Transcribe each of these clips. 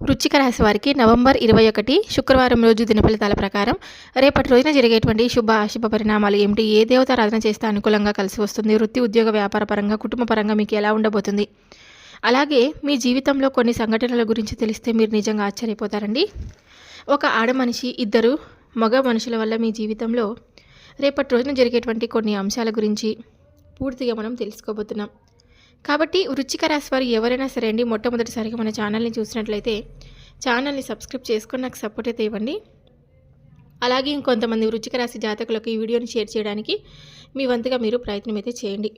వృచ్చిక రాశి వారికి నవంబర్ ఇరవై ఒకటి శుక్రవారం రోజు దిన ఫలితాల ప్రకారం రేపటి రోజున జరిగేటువంటి శుభ అశుభ పరిణామాలు ఏమిటి? ఏ దేవత ఆరాధన చేస్తే అనుకూలంగా కలిసి వస్తుంది? వృత్తి ఉద్యోగ వ్యాపార పరంగా కుటుంబ పరంగా మీకు ఎలా ఉండబోతుంది? అలాగే మీ జీవితంలో కొన్ని సంఘటనల గురించి తెలిస్తే మీరు నిజంగా ఆశ్చర్యపోతారండి. ఒక ఆడ మనిషి ఇద్దరు మగ మనుషుల వల్ల మీ జీవితంలో రేపటి రోజున జరిగేటువంటి కొన్ని అంశాల గురించి పూర్తిగా మనం తెలుసుకోబోతున్నాం. కాబట్టి వృచ్చిక రాశి వారు ఎవరైనా సరే అండి మొట్టమొదటిసారిగా మన ఛానల్ని చూసినట్లయితే ఛానల్ని సబ్స్క్రైబ్ చేసుకొని నాకు సపోర్ట్ అయితే ఇవ్వండి. అలాగే ఇంకొంతమంది వృచ్చిక రాశి జాతకులకు ఈ వీడియోని షేర్ చేయడానికి మీ వంతుగా మీరు ప్రయత్నం అయితే చేయండి.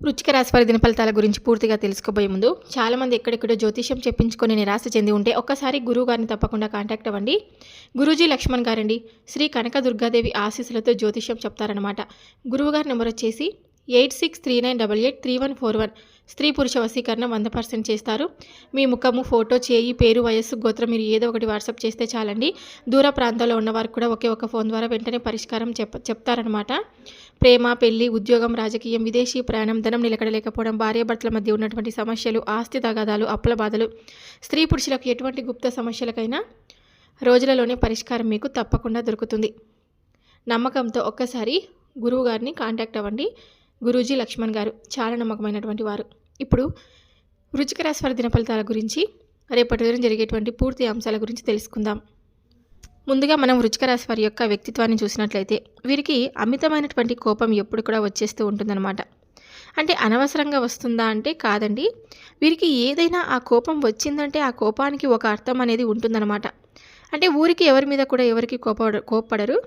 వృచ్చిక రాశి వారి దిన ఫలితాల గురించి పూర్తిగా తెలుసుకోబోయే ముందు చాలామంది ఎక్కడెక్కడో జ్యోతిష్యం చెప్పించుకొని నిరాశ చెంది ఉంటే ఒక్కసారి గురువు గారిని తప్పకుండా కాంటాక్ట్ అవ్వండి. గురూజీ లక్ష్మణ్ గారండి శ్రీ కనక దుర్గాదేవి ఆశీస్సులతో జ్యోతిష్యం చెప్తారనమాట గురువుగారి నెంబర్ వచ్చేసి eight six three nine double eight three one four one. స్త్రీ పురుష వశీకరణ వంద పర్సెంట్ చేస్తారు. మీ ముఖము ఫోటో చేయి పేరు వయస్సు గోత్రం మీరు ఏదో ఒకటి వాట్సాప్ చేస్తే చాలండి. దూర ప్రాంతాల్లో ఉన్నవారు కూడా ఒకే ఒక ఫోన్ ద్వారా వెంటనే పరిష్కారం చెప్ చెప్తారనమాట ప్రేమ పెళ్ళి ఉద్యోగం రాజకీయం విదేశీ ప్రయాణం ధనం నిలకడలేకపోవడం భార్యాభర్తల మధ్య ఉన్నటువంటి సమస్యలు ఆస్తి తగాదాలు అప్పుల బాధలు. స్త్రీ పురుషులకు ఎటువంటి గుప్త సమస్యలకైనా రోజులలోనే పరిష్కారం మీకు తప్పకుండా దొరుకుతుంది. నమ్మకంతో ఒక్కసారి గురువు గారిని కాంటాక్ట్ అవ్వండి. గురూజీ లక్ష్మణ్ గారు చాలా నమ్మకమైనటువంటి వారు. ఇప్పుడు వృచ్చిక రాశి దినఫలితాల గురించి రేపటి రోజున జరిగేటువంటి పూర్తి అంశాల గురించి తెలుసుకుందాం. ముందుగా మనం వృచ్చిక రాశి వారి యొక్క వ్యక్తిత్వాన్ని చూసినట్లయితే వీరికి అమితమైనటువంటి కోపం ఎప్పుడు కూడా వచ్చేస్తూ ఉంటుందన్నమాట. అంటే అనవసరంగా వస్తుందా అంటే కాదండి. వీరికి ఏదైనా ఆ కోపం వచ్చిందంటే ఆ కోపానికి ఒక అర్థం అనేది ఉంటుందన్నమాట. అంటే ఊరికి ఎవరి మీద కూడా ఎవరికి కోప కోప్పడరు.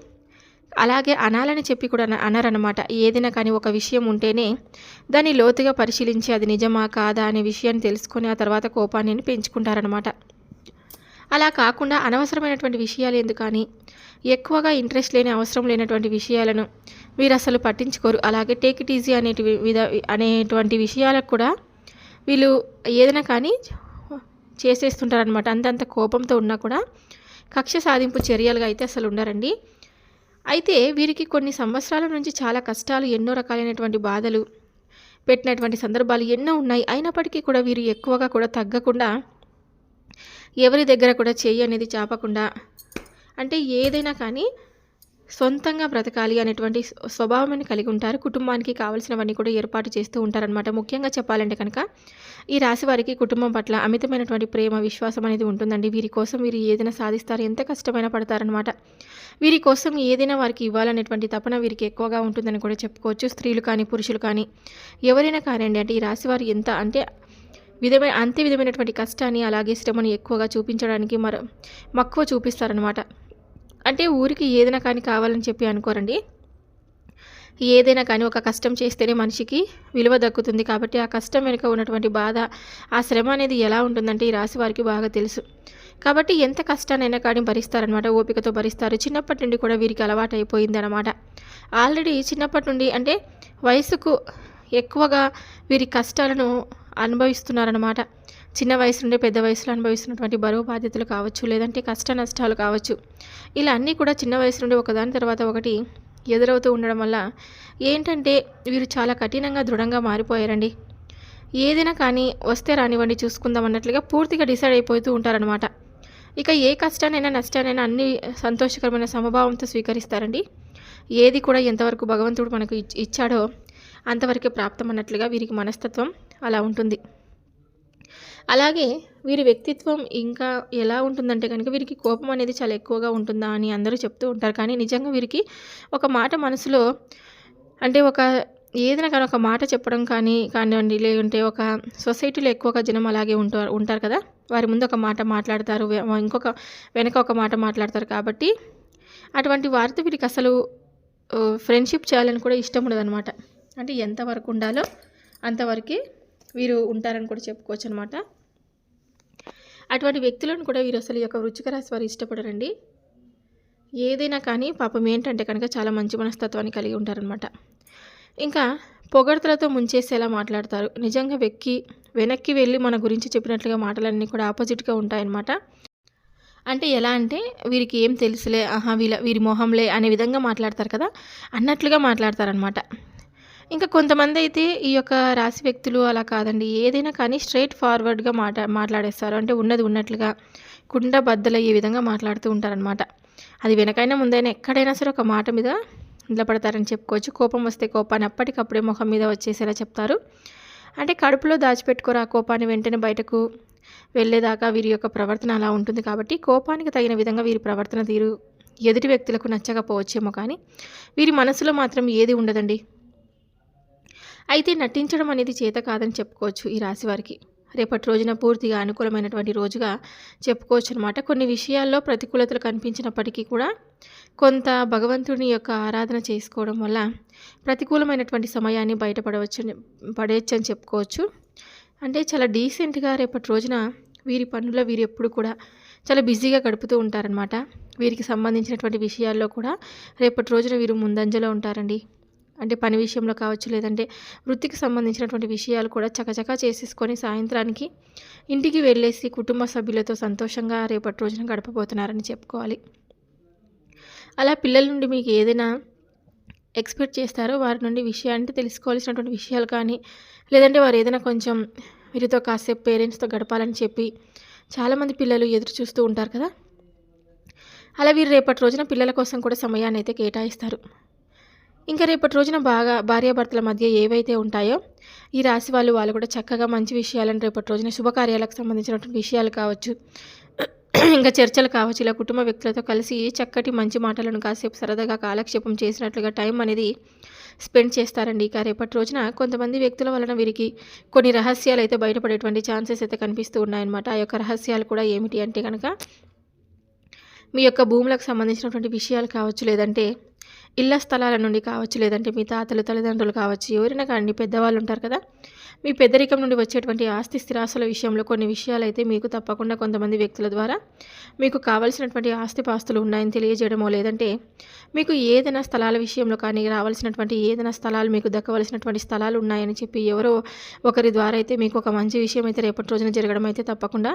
అలాగే అనాలని చెప్పి కూడా అన- అనరనమాట ఏదైనా కానీ ఒక విషయం ఉంటేనే దాన్ని లోతుగా పరిశీలించి అది నిజమా కాదా అనే విషయాన్ని తెలుసుకొని ఆ తర్వాత కోపాన్ని పెంచుకుంటారనమాట అలా కాకుండా అనవసరమైనటువంటి విషయాలు ఎందుకని? ఎక్కువగా ఇంట్రెస్ట్ లేని అవసరం లేనటువంటి విషయాలను వీరు అసలు పట్టించుకోరు. అలాగే టేక్ ఇట్ ఈజీ అనేటి విధ అనేటువంటి విషయాలకు కూడా వీళ్ళు ఏదైనా కానీ చేసేస్తుంటారనమాట అంతంత కోపంతో ఉన్నా కూడా కక్ష సాధింపు చర్యలుగా అయితే అసలు ఉండరండి. అయితే వీరికి కొన్ని సంవత్సరాల నుంచి చాలా కష్టాలు ఎన్నో రకాలైనటువంటి బాధలు పెట్టినటువంటి సందర్భాలు ఎన్నో ఉన్నాయి. అయినప్పటికీ కూడా వీరు ఎక్కువగా కూడా తగ్గకుండా ఎవరి దగ్గర కూడా చేయి అనేది చాపకుండా అంటే ఏదైనా కానీ సొంతంగా బ్రతకాలి అనేటువంటి స్వభావాన్ని కలిగి ఉంటారు. కుటుంబానికి కావాల్సినవన్నీ కూడా ఏర్పాటు చేస్తూ ఉంటారనమాట ముఖ్యంగా చెప్పాలంటే కనుక ఈ రాశి వారికి కుటుంబం పట్ల అమితమైనటువంటి ప్రేమ విశ్వాసం అనేది ఉంటుందండి. వీరి కోసం వీరు ఏదైనా సాధిస్తారు ఎంత కష్టమైనా పడతారనమాట వీరి కోసం ఏదైనా వారికి ఇవ్వాలనేటువంటి తపన వీరికి ఎక్కువగా ఉంటుందని కూడా చెప్పుకోవచ్చు. స్త్రీలు కానీ పురుషులు కానీ ఎవరైనా కానివ్వండి అంటే ఈ రాశి వారు ఎంత అంటే విధమైన అంతే విధమైనటువంటి కష్టాన్ని అలాగే శ్రమను ఎక్కువగా చూపించడానికి మరో మక్కువ చూపిస్తారనమాట అంటే ఊరికి ఏదైనా కానీ కావాలని చెప్పి అనుకోరండి. ఏదైనా కానీ ఒక కష్టం చేస్తేనే మనిషికి విలువ దక్కుతుంది కాబట్టి ఆ కష్టం వెనుక ఉన్నటువంటి బాధ ఆ శ్రమ అనేది ఎలా ఉంటుందంటే ఈ రాశి వారికి బాగా తెలుసు. కాబట్టి ఎంత కష్టానైనా కానీ భరిస్తారనమాట ఓపికతో భరిస్తారు. చిన్నప్పటి నుండి కూడా వీరికి అలవాటు అయిపోయింది అనమాట ఆల్రెడీ చిన్నప్పటి నుండి అంటే వయసుకు ఎక్కువగా వీరి కష్టాలను అనుభవిస్తున్నారనమాట చిన్న వయసు నుండి పెద్ద వయసులో అనుభవిస్తున్నటువంటి బరువు బాధ్యతలు కావచ్చు లేదంటే కష్ట నష్టాలు కావచ్చు. ఇలా అన్నీ కూడా చిన్న వయసు నుండి ఒకదాని తర్వాత ఒకటి ఎదురవుతూ ఉండడం వల్ల ఏంటంటే వీరు చాలా కఠినంగా దృఢంగా మారిపోయారండి. ఏదైనా కానీ వస్తే రానివ్వండి చూసుకుందాం అన్నట్లుగా పూర్తిగా డిసైడ్ అయిపోతూ ఉంటారనమాట ఇక ఏ కష్టానైనా నష్టానైనా అన్ని సంతోషకరమైన సమభావంతో స్వీకరిస్తారండి. ఏది కూడా ఎంతవరకు భగవంతుడు మనకు ఇచ్- ఇచ్చాడో అంతవరకే ప్రాప్తం అన్నట్లుగా వీరికి మనస్తత్వం అలా ఉంటుంది. అలాగే వీరి వ్యక్తిత్వం ఇంకా ఎలా ఉంటుందంటే కనుక వీరికి కోపం అనేది చాలా ఎక్కువగా ఉంటుందా అని అందరూ చెప్తూ ఉంటారు. కానీ నిజంగా వీరికి ఒక మాట మనసులో అంటే ఒక ఏదైనా కానీ ఒక మాట చెప్పడం కానీ కానివ్వండి లేకుంటే ఒక సొసైటీలో ఎక్కువగా జనం అలాగే ఉంటారు ఉంటారు కదా. వారి ముందు ఒక మాట మాట్లాడతారు ఇంకొక వెనక ఒక మాట మాట్లాడతారు కాబట్టి అటువంటి వారితో వీరికి అసలు ఫ్రెండ్షిప్ చేయాలని కూడా ఇష్టం ఉండదన్నమాట. అంటే ఎంతవరకు ఉండాలో అంతవరకే వీరు ఉంటారని కూడా చెప్పుకోవచ్చు అనమాట అటువంటి వ్యక్తులను కూడా వీరు అసలు ఈ యొక్క వృచ్చిక రాశి వారు ఇష్టపడరండి. ఏదైనా కానీ పాపం ఏంటంటే కనుక చాలా మంచి మనస్తత్వాన్ని కలిగి ఉంటారనమాట ఇంకా పొగడ్తలతో ముంచేసేలా మాట్లాడతారు. నిజంగా వెక్కి వెనక్కి వెళ్ళి మన గురించి చెప్పినట్లుగా మాటలన్నీ కూడా ఆపోజిట్గా ఉంటాయన్నమాట. అంటే ఎలా అంటే వీరికి ఏం తెలుసులే ఆహా వీళ్ళ వీరి మొహంలే అనే విధంగా మాట్లాడతారు కదా? అన్నట్లుగా మాట్లాడతారనమాట ఇంకా కొంతమంది అయితే ఈ యొక్క రాశి వ్యక్తులు అలా కాదండి. ఏదైనా కానీ స్ట్రైట్ ఫార్వర్డ్గా మాట మాట్లాడేస్తారు. అంటే ఉన్నది ఉన్నట్లుగా కుండ బద్దలయ్యే విధంగా మాట్లాడుతూ ఉంటారనమాట అది వెనకైనా ముందైనా ఎక్కడైనా సరే ఒక మాట మీద నిలబడతారని చెప్పుకోవచ్చు. కోపం వస్తే కోపాన్ని అప్పటికప్పుడే ముఖం మీద వచ్చేసేలా చెప్తారు. అంటే కడుపులో దాచిపెట్టుకోరు ఆ కోపాన్ని వెంటనే బయటకు వెళ్ళేదాకా వీరి యొక్క ప్రవర్తన అలా ఉంటుంది కాబట్టి కోపానికి తగిన విధంగా వీరి ప్రవర్తన తీరు ఎదుటి వ్యక్తులకు నచ్చకపోవచ్చేమో కానీ వీరి మనసులో మాత్రం ఏది ఉండదండి. అయితే నటించడం అనేది చేత కాదని చెప్పుకోవచ్చు ఈ రాశి వారికి. రేపటి రోజున పూర్తిగా అనుకూలమైనటువంటి రోజుగా చెప్పుకోవచ్చు అనమాట కొన్ని విషయాల్లో ప్రతికూలతలు కనిపించినప్పటికీ కూడా కొంత భగవంతుని యొక్క ఆరాధన చేసుకోవడం వల్ల ప్రతికూలమైనటువంటి సమయాన్ని బయటపడవచ్చు పడవచ్చు అని చెప్పుకోవచ్చు. అంటే చాలా డీసెంట్గా రేపటి రోజున వీరి పనుల్లో వీరు ఎప్పుడు కూడా చాలా బిజీగా గడుపుతూ ఉంటారనమాట వీరికి సంబంధించినటువంటి విషయాల్లో కూడా రేపటి రోజున వీరు ముందంజలో ఉంటారండి. అంటే పని విషయంలో కావచ్చు లేదంటే వృత్తికి సంబంధించినటువంటి విషయాలు కూడా చకచకా చేసేసుకొని సాయంత్రానికి ఇంటికి వెళ్ళేసి కుటుంబ సభ్యులతో సంతోషంగా రేపటి రోజున గడపబోతున్నారని చెప్పుకోవాలి. అలా పిల్లల నుండి మీకు ఏదైనా ఎక్స్పెక్ట్ చేస్తారో వారి నుండి విషయాన్ని తెలుసుకోవాల్సినటువంటి విషయాలు కానీ లేదంటే వారు ఏదైనా కొంచెం వీరితో కాసేపు పేరెంట్స్తో గడపాలని చెప్పి చాలామంది పిల్లలు ఎదురు చూస్తూ ఉంటారు కదా? అలా వీరు రేపటి రోజున పిల్లల కోసం కూడా సమయాన్ని అయితే కేటాయిస్తారు. ఇంకా రేపటి రోజున బాగా భార్యాభర్తల మధ్య ఏవైతే ఉంటాయో ఈ రాశి వాళ్ళు వాళ్ళు కూడా చక్కగా మంచి విషయాలను రేపటి రోజున శుభకార్యాలకు సంబంధించినటువంటి విషయాలు కావచ్చు. ఇంకా చర్చలు కావచ్చు. ఇలా కుటుంబ వ్యక్తులతో కలిసి చక్కటి మంచి మాటలను కాసేపు సరదాగా కాలక్షేపం చేసినట్లుగా టైం అనేది స్పెండ్ చేస్తారండి. ఇక రేపటి రోజున కొంతమంది వ్యక్తుల వలన వీరికి కొన్ని రహస్యాలు అయితే బయటపడేటువంటి ఛాన్సెస్ అయితే కనిపిస్తూ ఉన్నాయన్నమాట. ఆ యొక్క రహస్యాలు కూడా ఏమిటి అంటే కనుక మీ యొక్క భూములకు సంబంధించినటువంటి విషయాలు కావచ్చు లేదంటే ఇళ్ళ స్థలాల నుండి కావచ్చు లేదంటే మీ తాతలు తల్లిదండ్రులు కావచ్చు ఎవరైనా కానీ పెద్దవాళ్ళు ఉంటారు కదా. మీ పెద్దరికం నుండి వచ్చేటువంటి ఆస్తి స్థిరాస్తుల విషయంలో కొన్ని విషయాలు అయితే మీకు తప్పకుండా కొంతమంది వ్యక్తుల ద్వారా మీకు కావలసినటువంటి ఆస్తి పాస్తులు ఉన్నాయని తెలియజేయడమో లేదంటే మీకు ఏదైనా స్థలాల విషయంలో కానీ రావాల్సినటువంటి ఏదైనా స్థలాలు మీకు దక్కవలసినటువంటి స్థలాలు ఉన్నాయని చెప్పి ఎవరో ఒకరి ద్వారా అయితే మీకు ఒక మంచి విషయం అయితే రేపటి రోజున జరగడం అయితే తప్పకుండా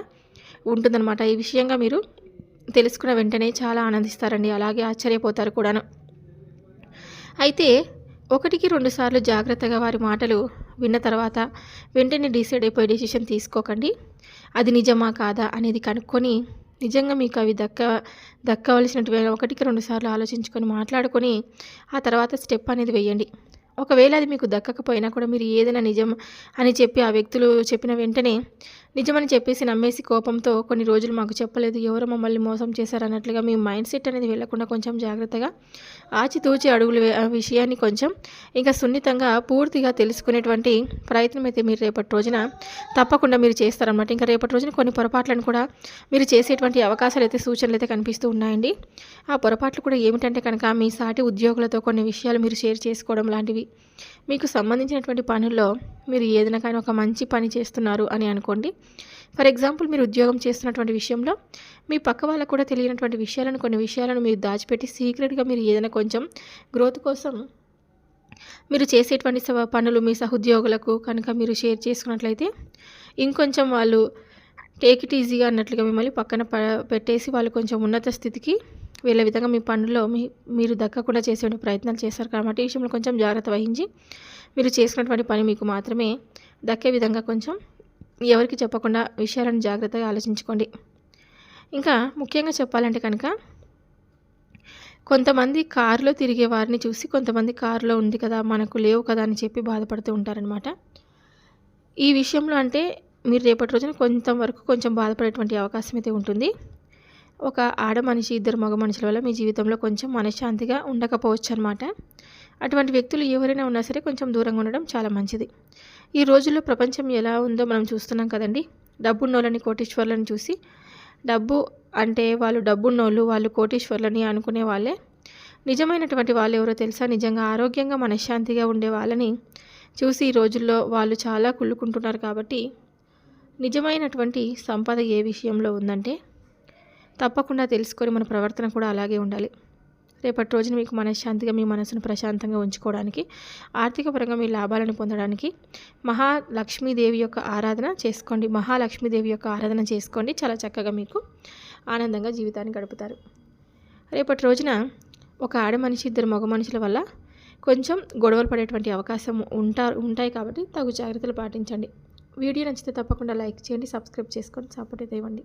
ఉంటుందన్నమాట. ఈ విషయంగా మీరు తెలుసుకున్న వెంటనే చాలా ఆనందిస్తారండి. అలాగే ఆశ్చర్యపోతారు కూడాను. అయితే ఒకటికి రెండుసార్లు జాగ్రత్తగా వారి మాటలు విన్న తర్వాత వెంటనే డిసైడ్ అయిపోయి డెసిషన్ తీసుకోకండి. అది నిజమా కాదా అనేది కనుక్కొని నిజంగా మీకు అవి దక్క దక్కవలసినటువంటి ఒకటికి రెండుసార్లు ఆలోచించుకొని మాట్లాడుకొని ఆ తర్వాత స్టెప్ అనేది వేయండి. ఒకవేళ అది మీకు దక్కకపోయినా కూడా మీరు ఏదైనా నిజం అని చెప్పి ఆ వ్యక్తులు చెప్పిన వెంటనే నిజమని చెప్పేసి నమ్మేసి కోపంతో కొన్ని రోజులు మాకు చెప్పలేదు. ఎవరో మమ్మల్ని మోసం చేశారన్నట్లుగా మీ మైండ్ సెట్ అనేది వెళ్ళకుండా కొంచెం జాగ్రత్తగా ఆచితూచి అడుగులు విషయాన్ని కొంచెం ఇంకా సున్నితంగా పూర్తిగా తెలుసుకునేటువంటి ప్రయత్నం అయితే మీరు రేపటి రోజున తప్పకుండా మీరు చేస్తారన్నమాట. ఇంకా రేపటి రోజున కొన్ని పొరపాట్లను కూడా మీరు చేసేటువంటి అవకాశాలు అయితే సూచనలు అయితే కనిపిస్తూ ఉన్నాయండి. ఆ పొరపాట్లు కూడా ఏమిటంటే కనుక మీ సాటి ఉద్యోగులతో కొన్ని విషయాలు మీరు షేర్ చేసుకోవడం లాంటివి. మీకు సంబంధించినటువంటి పనుల్లో మీరు ఏదైనా కానీ ఒక మంచి పని చేస్తున్నారు అని అనుకోండి. ఫర్ ఎగ్జాంపుల్ మీరు ఉద్యోగం చేస్తున్నటువంటి విషయంలో మీ పక్క వాళ్ళకు కూడా తెలియనటువంటి విషయాలను కొన్ని విషయాలను మీరు దాచిపెట్టి సీక్రెట్గా మీరు ఏదైనా కొంచెం గ్రోత్ కోసం మీరు చేసేటువంటి పనులు మీ సహోద్యోగులకు కనుక మీరు షేర్ చేసుకున్నట్లయితే ఇంకొంచెం వాళ్ళు టేక్ ఇట్ ఈజీగా అన్నట్లుగా మిమ్మల్ని పక్కన ప పెట్టేసి వాళ్ళు కొంచెం ఉన్నత స్థితికి వీళ్ళ విధంగా మీ పనుల్లో మీ మీరు దక్కకుండా చేసే ప్రయత్నాలు చేస్తారు. కాబట్టి ఈ విషయంలో కొంచెం జాగ్రత్త వహించి మీరు చేసినటువంటి పని మీకు మాత్రమే దక్కే విధంగా కొంచెం ఎవరికి చెప్పకుండా విషయాలను జాగ్రత్తగా ఆలోచించుకోండి. ఇంకా ముఖ్యంగా చెప్పాలంటే కనుక కొంతమంది కారులో తిరిగే వారిని చూసి కొంతమంది కారులో ఉంది కదా మనకు లేవు కదా అని చెప్పి బాధపడుతూ ఉంటారనమాట ఈ విషయంలో అంటే మీరు రేపటి రోజున కొంతవరకు కొంచెం బాధపడేటువంటి అవకాశం అయితే ఉంటుంది. ఒక ఆడ మనిషి ఇద్దరు మగ మనుషుల వల్ల మీ జీవితంలో కొంచెం మనశ్శాంతిగా ఉండకపోవచ్చు అనమాట అటువంటి వ్యక్తులు ఎవరైనా ఉన్నా సరే కొంచెం దూరంగా ఉండడం చాలా మంచిది. ఈ రోజుల్లో ప్రపంచం ఎలా ఉందో మనం చూస్తున్నాం కదండి. డబ్బున్నోళ్ళని కోటీశ్వర్లను చూసి డబ్బు అంటే వాళ్ళు డబ్బున్నోళ్ళు వాళ్ళు కోటీశ్వర్లని అనుకునే వాళ్ళే. నిజమైనటువంటి వాళ్ళు ఎవరో తెలుసా? నిజంగా ఆరోగ్యంగా మనశ్శాంతిగా ఉండే వాళ్ళని చూసి ఈ రోజుల్లో వాళ్ళు చాలా కుళ్ళుకుంటున్నారు కాబట్టి నిజమైనటువంటి సంపద ఏ విషయంలో ఉందంటే తప్పకుండా తెలుసుకొని మన ప్రవర్తన కూడా అలాగే ఉండాలి. రేపటి రోజున మీకు మనశ్శాంతిగా మీ మనసును ప్రశాంతంగా ఉంచుకోవడానికి ఆర్థిక పరంగా మీ లాభాలను పొందడానికి మహాలక్ష్మీదేవి యొక్క ఆరాధన చేసుకోండి. మహాలక్ష్మీదేవి యొక్క ఆరాధన చేసుకోండి. చాలా చక్కగా మీకు ఆనందంగా జీవితాన్ని గడుపుతారు. రేపటి రోజున ఒక ఆడ మనిషి ఇద్దరు మగ మనుషుల వల్ల కొంచెం గొడవలు పడేటువంటి అవకాశం ఉంటారు ఉంటాయి కాబట్టి తగు జాగ్రత్తలు పాటించండి. వీడియో నచ్చితే తప్పకుండా లైక్ చేయండి సబ్స్క్రైబ్ చేసుకొని సపోర్ట్ అయితే ఇవ్వండి